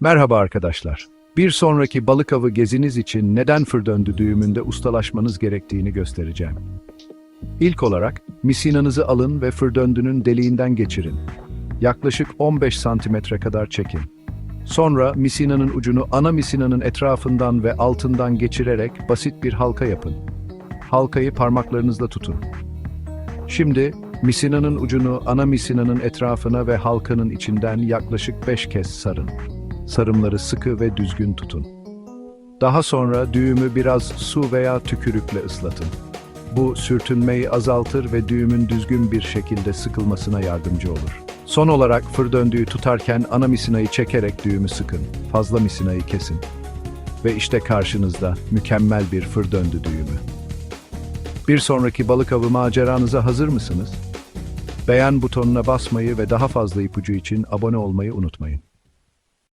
Merhaba arkadaşlar. Bir sonraki balık avı geziniz için neden fır döndü düğümünde ustalaşmanız gerektiğini göstereceğim. İlk olarak misinanızı alın ve fır döndünün deliğinden geçirin. Yaklaşık 15 santimetre kadar çekin. Sonra misinanın ucunu ana misinanın etrafından ve altından geçirerek basit bir halka yapın. Halkayı parmaklarınızla tutun. Şimdi misinanın ucunu ana misinanın etrafına ve halkanın içinden yaklaşık 5 kez sarın. Sarımları sıkı ve düzgün tutun. Daha sonra düğümü biraz su veya tükürükle ıslatın. Bu sürtünmeyi azaltır ve düğümün düzgün bir şekilde sıkılmasına yardımcı olur. Son olarak fır döndüğü tutarken ana misinayı çekerek düğümü sıkın. Fazla misinayı kesin. Ve işte karşınızda mükemmel bir fır döndü düğümü. Bir sonraki balık avı maceranıza hazır mısınız? Beğen butonuna basmayı ve daha fazla ipucu için abone olmayı unutmayın.